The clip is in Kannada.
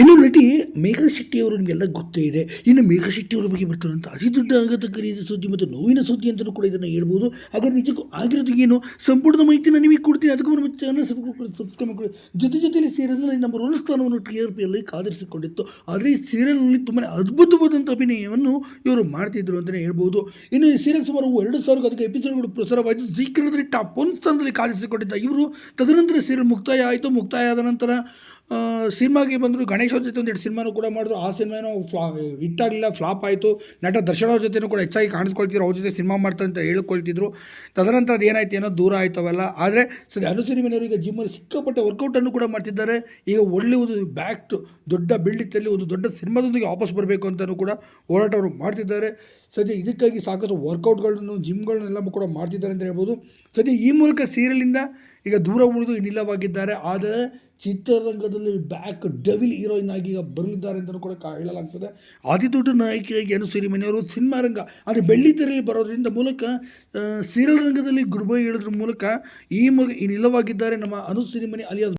ಇನ್ನು ನಟಿ ಮೇಘಾ ಶೆಟ್ಟಿ ಅವರು ನಿಮಗೆಲ್ಲ ಗೊತ್ತೇ ಇದೆ. ಇನ್ನು ಮೇಘಾ ಶೆಟ್ಟಿ ಅವರ ಬಗ್ಗೆ ಬರ್ತಾರಂತ ಅತಿ ದೊಡ್ಡ ಆಘಾತಕಾರಿಯಾದ ಸುದ್ದಿ ಮತ್ತು ನೋವಿನ ಸುದ್ದಿ ಅಂತಲೂ ಕೂಡ ಇದನ್ನು ಹೇಳ್ಬೋದು. ಹಾಗಾದ್ರೆ ನಿಜಕ್ಕೂ ಆಗಿರೋದು ಏನು? ಸಂಪೂರ್ಣ ಮಾಹಿತಿನ ನಿಮಗೆ ಕೊಡ್ತೀನಿ. ಅದಕ್ಕೂ ನಮ್ಮ ಚಾನಲ್ ಸಬ್ಸ್ಕ್ರೈಬ್ ಮಾಡಿ ಜೊತೆ ಜೊತೆಯಲ್ಲಿ ಸೀರಿಯಲ್ನಲ್ಲಿ ನಂಬರ್ ಒನ್ ಸ್ಥಾನವನ್ನು ಟಿ ಆರ್ ಪಿಯಲ್ಲಿ ಕಾದರಿಸಿಕೊಂಡಿತ್ತು. ಆದರೆ ಈ ಸೀರಿಯಲ್ನಲ್ಲಿ ತುಂಬಾ ಅದ್ಭುತವಾದಂಥ ಅಭಿನಯವನ್ನು ಇವರು ಮಾಡ್ತಿದ್ರು ಅಂತಲೇ ಹೇಳ್ಬೋದು. ಇನ್ನು ಈ ಸೀರಿಯಲ್ ಸುಮಾರು ಎರಡು ಸಾವಿರಕ್ಕೂ ಅದಕ್ಕೆ ಎಪಿಸೋಡ್ಗಳು ಪ್ರಸಾರವಾಯಿತು. ಜಿ ಟಾಪ್ ಒನ್ ಸ್ಥಾನದಲ್ಲಿ ಕಾದಿರಿಸಿಕೊಂಡಿದ್ದ ಇವರು. ತದನಂತರ ಸೀರಿಯಲ್ ಮುಕ್ತಾಯ ಆಯಿತು. ಮುಕ್ತಾಯ ಆದ ನಂತರ ಸಿನಿಮಾಗೆ ಬಂದರು ಗಣೇಶ್ ಜೊತೆ ಒಂದೆರಡು ಸಿನಿಮಾನು ಕೂಡ ಮಾಡಿದ್ರು. ಆ ಸಿನಿಮಾನೂ ಫ್ಲಾ, ಹಿಟ್ಟಾಗಲಿಲ್ಲ, ಫ್ಲಾಪ್ ಆಯಿತು. ನಟ ದರ್ಶನ್ ಅವ್ರ ಜೊತೆನೂ ಕೂಡ ಹೆಚ್ಚಾಗಿ ಕಾಣಿಸ್ಕೊಳ್ತಿದ್ರು. ಅವ್ರ ಜೊತೆ ಸಿನಿಮಾ ಮಾಡ್ತಾರೆ ಅಂತ ಹೇಳ್ಕೊಳ್ತಿದ್ರು. ತದನಂತರ ಅದು ಏನಾಯ್ತು ಏನೋ ದೂರ ಆಯ್ತವಲ್ಲ ಆದರೆ, ಸರಿ ಅನುಸರಿಮೆನವರು ಈಗ ಜಿಮ್ಮಲ್ಲಿ ಸಿಕ್ಕಾಪಟ್ಟೆ ವರ್ಕೌಟನ್ನು ಕೂಡ ಮಾಡ್ತಿದ್ದಾರೆ. ಈಗ ಒಳ್ಳೆ ಒಂದು ಬ್ಯಾಕ್ ಟು ದೊಡ್ಡ ಬಿಲ್ಡಿತ್ತಲ್ಲಿ ಒಂದು ದೊಡ್ಡ ಸಿನಿಮಾದೊಂದಿಗೆ ವಾಪಸ್ ಬರಬೇಕು ಅಂತಲೂ ಕೂಡ ಹೋರಾಟವನ್ನು ಮಾಡ್ತಿದ್ದಾರೆ. ಸದ್ಯ ಇದಕ್ಕಾಗಿ ಸಾಕಷ್ಟು ವರ್ಕೌಟ್ಗಳನ್ನು ಜಿಮ್ಗಳನ್ನೆಲ್ಲ ಕೂಡ ಮಾಡ್ತಿದ್ದಾರೆ ಅಂತ ಹೇಳ್ಬೋದು. ಸದ್ಯ ಈ ಮೂಲಕ ಸೀರಿಯಲಿಂದ ಈಗ ದೂರ ಉಳಿದು ನಿಲ್ಲವಾಗಿದ್ದಾರೆ ಆದರೆ ಚಿತ್ರರಂಗದಲ್ಲಿ ಬ್ಯಾಕ್ ಡೆವಿಲ್ ಹೀರೋಯಿನ್ ಆಗಿ ಈಗ ಬರಲಿದ್ದಾರೆ ಅಂತಲೂ ಕೂಡ ಹೇಳಲಾಗ್ತದೆ. ಅತಿ ದೊಡ್ಡ ನಾಯಕಿಯಾಗಿ ಅನುಸರಿ ಮನೆಯವರು ಸಿನಿಮಾ ರಂಗ. ಆದರೆ ಬೆಳ್ಳಿ ತೆರೆಯಲ್ಲಿ ಬರೋದ್ರಿಂದ ಮೂಲಕ ಸೀರಿಯಲ್ ರಂಗದಲ್ಲಿ ಗುರುಬೈ ಹೇಳೋದ್ರ ಮೂಲಕ ಈ ಮಗ ಈ ನಿಲ್ಲವಾಗಿದ್ದಾರೆ ನಮ್ಮ ಅನುಸರಿ ಮನೆ ಅಲಿಯಾಸ್